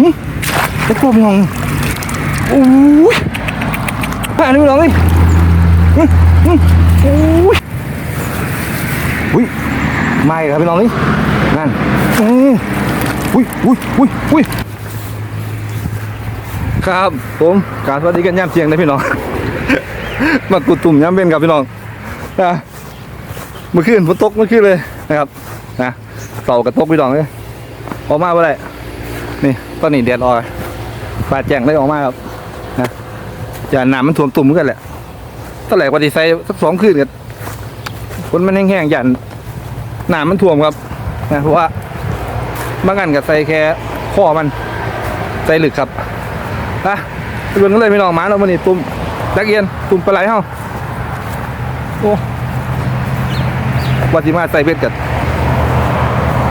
หึเจ็ดตัวพี่น้องโอ้ยผ่านเลยพี่น้องเลยหึหึโอ้ยอุ้ยไม่ครับพี่น้องเลยนั่นอืออุ้ยอุ้ยอุ้ยอุ้ยครับผมการสวัสดีกันยามเที่ยงนะพี่น้อง มากุดตุ่มย้ำเป็นครับพี่น้องนะเมื่อคืนฝนตกเมื่อคืนเลยนะครับนะเสากระตกพี่น้องเลยออกมาเมื่อไรนี่ ตอนนี้แดดออกฟ้าแจ้งเลยออกมาครับนะอย่าน้ำมันท่วมตุ่มกันแหละตั้งแต่วันที่ใส่สักสองคืนกันฝนมันแห้งๆอย่าน้ำมันท่วมครับนะเพราะว่าบางอันกับใส่แค่ข้อมันใส่หลึกครับอะไปเบิ่งกันเลยพี่น้องมาเรามันนี่ตุ่มนักเรียนตุ่มปลาไหลเฮาโอ้วัติมาใส่เบ็ดกัน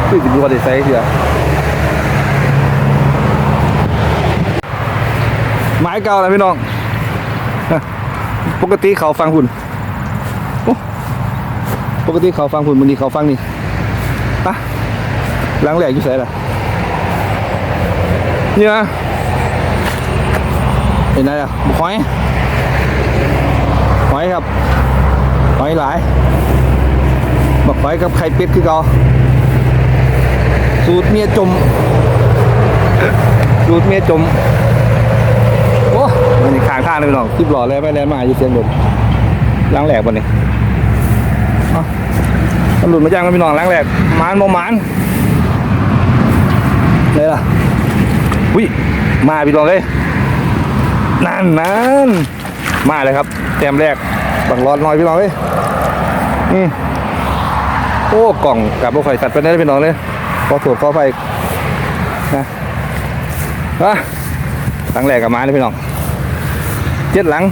คือจะดูว่าได้ใส่เถื่อ ไม้เก่าแล้วพี่น้อง ปกติเขาฟังหุ่นปกติเขาฟังหุ่นมันนี้เขาฟังนี่อะหล้างแหลกอยู่ใส่ละนี่นะเห็นอะไหมอะหอยหอยครับหอยหลายบักหอยกับไข่เป็ดคือเก่าสูตรเมียจม สูตรเมียจม มันข้างข้างเลยพี่น้องคลิปหล่อแล้วไปแล้วมาอยู่เสียงบนล้างแหลกบนนี่เอ้าตำรวจมาจ้างกันพี่น้องล้างแหลกมานโมหมานเลยล่ะวิมาพี่น้องเลยนั่นนั่นมาเลยครับแต้มแรกบังร้อนน้อยพี่น้องเอ้ยอืมโอ้กล่องกับบุไฟสัตว์ไปได้พี่น้องเลยขอถูกขอไฟนะอะหลังแรกกับมาเลยพี่น้อง เจ็ดหลัง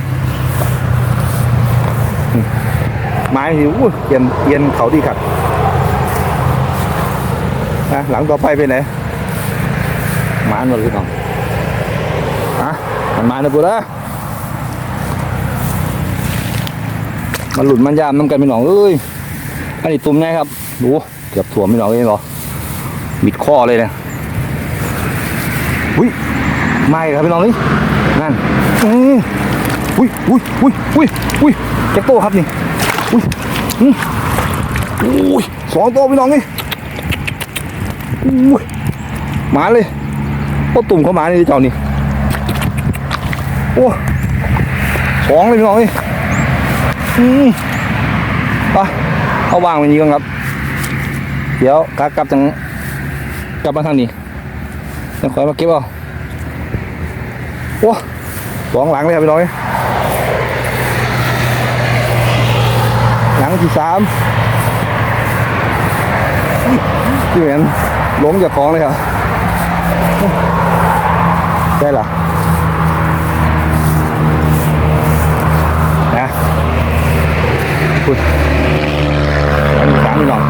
อืมไม้หิวเย็นเย็นเขาดีขัดนะหลังต่อไปไปไหนหมาหมดพี่น้องอะมันมาเลยปุ๊ดะมันหลุดมันยามน้ำกันพี่น้องเอ้ยอันนี้ตุ่มไงครับดูเกือบถ่วมพี่น้องเองเหรอมิดข้อเลยเนี่ยอุ้ยไม่ครับพี่น้องนี่นั่นอือ อุ้ยอุ้ยอุ้ยอุ้ยอุ้ยแจ็คโตครับนี่อุ้ยอืออุ้ยสองตัวพี่น้องนี่อุ้ยหมาเลยโอ้ตุ่มเขามานี่เจ้านี่โอ้สองเลยพี่น้องนี่อืมไปเอาวางไว้นี้ก่อนครับ เดี๋ยวขากลับจังกลับมาทางนี้จะคอยมาเก็บเอาโอ้ สองหลังเลยครับพี่น้อยหลังที่สามที่เหมือนล้มจากของเลยครับได้หรอนะพูดอันนี้สามพี่น้อง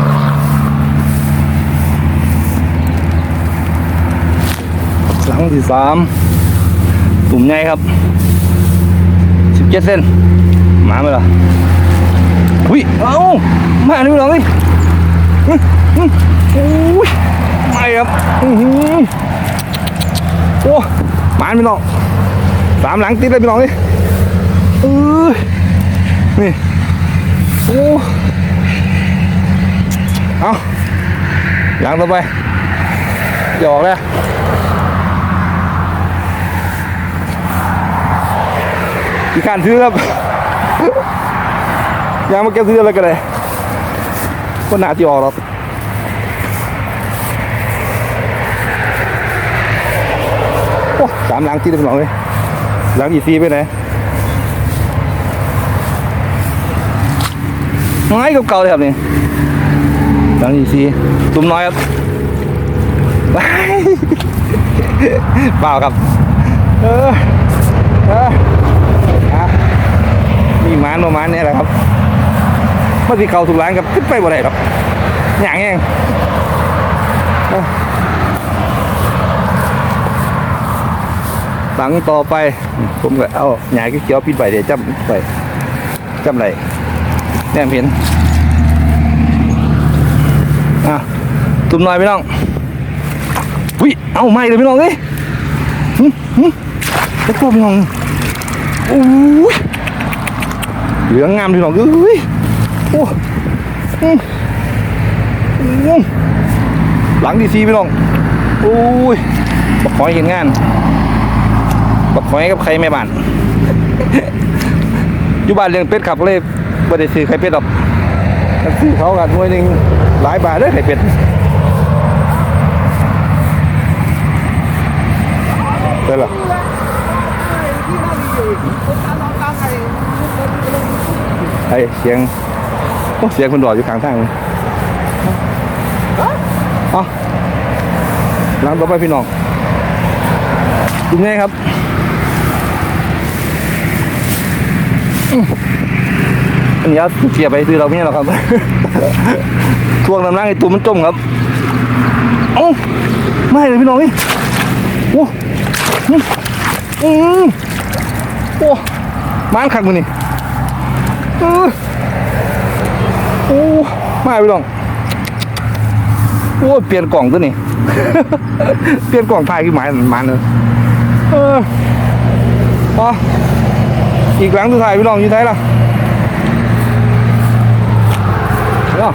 หลังที่สามตุ่มใหญ่ครับ เจ็ดเส้นมาไหมล่ะอุ้ยเอ้ามาหนึ่งพี่น้องนี่อื้ออื้ออุ้ยไม่ครับโอ้มาพี่น้องสามหลังติดเลยพี่น้องนี่เออนี่โอ้เอาหลังต่อไปหยอกแล้ วพี่ขานซื้อครับยังมาเก็บซื้ออะไรกันเลยก็หนาที่ออกหรอกโอ้สามหลังที่ได้เป็นหลังเลยหลังอีซีไปไหนน้อยเก่าๆเลยครับนี่หลังอีซีตุ้มน้อยครับเปล่าครับ เออเออ มีหมานโนมานเนี่ยแหละครับเมื่อที่เขาถูกล้างกับขึ้นไปบ่ได้หรอกอย่างเงเอ้าหลังต่อไป ผมก็เอาหยาเขียวปิดใบเดี๋ยวจำไปจำไรแน่เห็นอะตุ่มหน่อยพี่น้องวิเอาไม่เลยพี่น้องเอ้ยหึหึเด็กตัวพี่น้องโอ้ย เหลืองงามพี่น้องเอ้ยโอ้หลังดีซีพี่น้องโอ้ยบักคอยเห็นงานบักคอยกับใครแม่บ้านอยู่บ้านเลี้ยงเป็ดครับเลยบ่ได้ซื้อไข่เป็ดหรอกซื้อเขากันหน่วยหนึ่งหลายบาทเด้อไข่เป็ดได้หรอ ไอ้เสียงโอ้เสียงคนดออยู่ข้างทางเลยเอาหลังต่อไปพี่น้องดูไงครับอันนี้เอาเสียไปซื้อเราไม่ใช่หรอครับทวงน้ำล้างไอ้ตัวมันจมครับเอ้ไม่เลยพี่น้องนี่โอ้อืมอืมโอ้มานขักมือนี่ โอ้ไม่พี่น้องโอ้เปลี่ยนกล่องตัวนี่เปลี่ยนกล่องถ่ายขึ้นหมายมันเลยเอออ๋ออีกหลังสุดท้ายพี่น้องอยู่ไหนล่ะเนาะ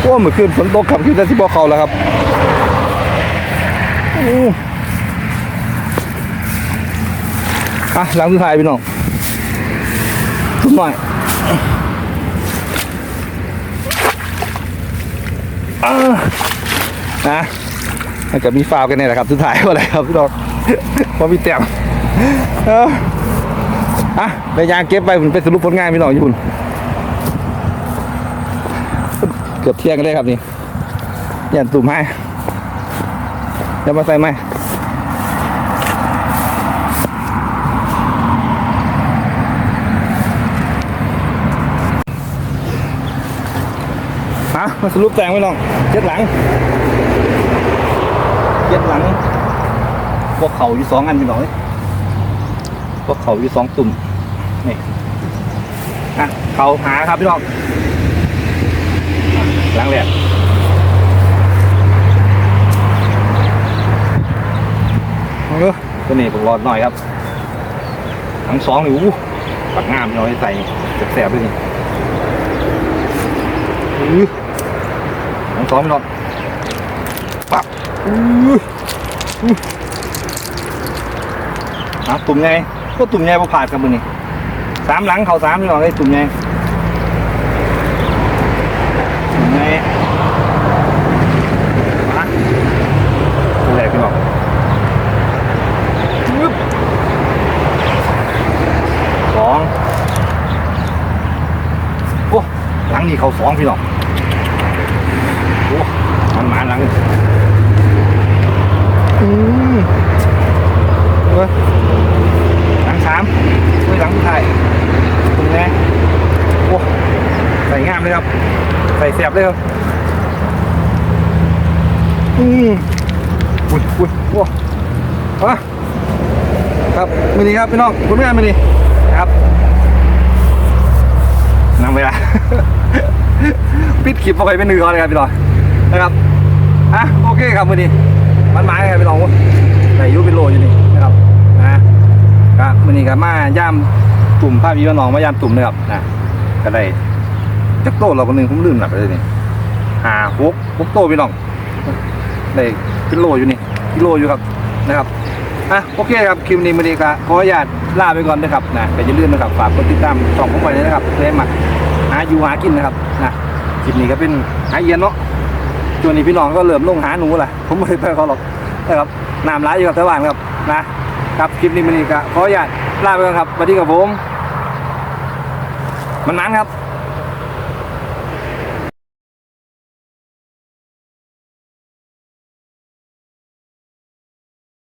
โอ้เมื่อคืนฝนตกขับขึ้นแต่ที่บ่อเขาแล้วครับอะหลังสุดท้ายพี่น้อง ทุกหน่อยอ่านะแล้วก็มีฟาวกันเนี่ยแหละครับสุดท้ายว่าอะไรครับพี่น้องว่ามีเตียงเอออะในยางเก็บไปผมไปสรุปผลงานพี่น้องอยู่คุณเกือบเที่ยงกันเลยครับนี่อย่าตุ่มให้อย่ามาใส่ไหม ฮะมาสรุปแต่งไว้น้องเจ็ดหลังเจ็ดหลังพวกเขาอยู่สองอันพี่น้องเอ้ยพวกเขาอยู่สองตุ่มนี่อะเขาหาครับพี่น้องหลังแรกเออตัวนี้ผมรอดหน่อยครับทั้งสองนี่อู้ปักงามเราให้ใส่แสบๆด้วยนี่อื้อ ทั้งสองไม่รอดปักอืออื้ออะตุ่มไงก็ตุ่มไงพอผ่านกันมือนี่สามหลังเขาสามนี่หรอกไอ้ตุ่มไงตุ่มไงมาดูแลพี่บอกสองโอ้หลังนี้เขาสองพี่น้องโอ้มันหมาหลังนี้อืมเว้ยหลังสามเฮ้ยหลังสุดท้ายตรงนี้โอ้ใส่งามเลยครับ ใส่เสียบเลยครับ อืมอุ้ยอุ้ยโอ้มาครับมินีครับพี่น้องคุณแม่มินีครับนำเวลาปิดคลิปเอาไปเป็นหนึ่งก่อนเลยครับพี่น้องนะครับอะโอเคครับมินีมันหมายครับพี่น้องใส่ยูเป็นโลอยู่นี่ ก็มินี่ครับมาย่ามตุ่มภาพพี่น้องมาย่ามตุ่มนะครับนะก็ได้จักโตเราคนหนึ่งผมลืมหนักเลยนี่หาหกหกโตพี่น้องได้กิโลอยู่นี่กิโลอยู่ครับนะครับอะโอเคครับคลิปนี้มันนี้ก็ขออนุญาตลาไปก่อนนะครับนะแต่อย่าลืมนะครับฝากกดติดตามช่องผมไว้เลยนะครับเพื่อให้มาหาอยู่หากินนะครับนะคลิปนี้ก็เป็นหาเย็นเนาะช่วงนี้พี่น้องก็เริ่มลงหาหนูแหละผมไม่ได้ไปเขาหรอกนะครับน้ำร้ายอยู่กับตะวันครับนะ ครับคลิปนี้มันนี้ก็ขออนุญาตลาไปก่อนครับสวัสดีครับผม มันนั้นครับ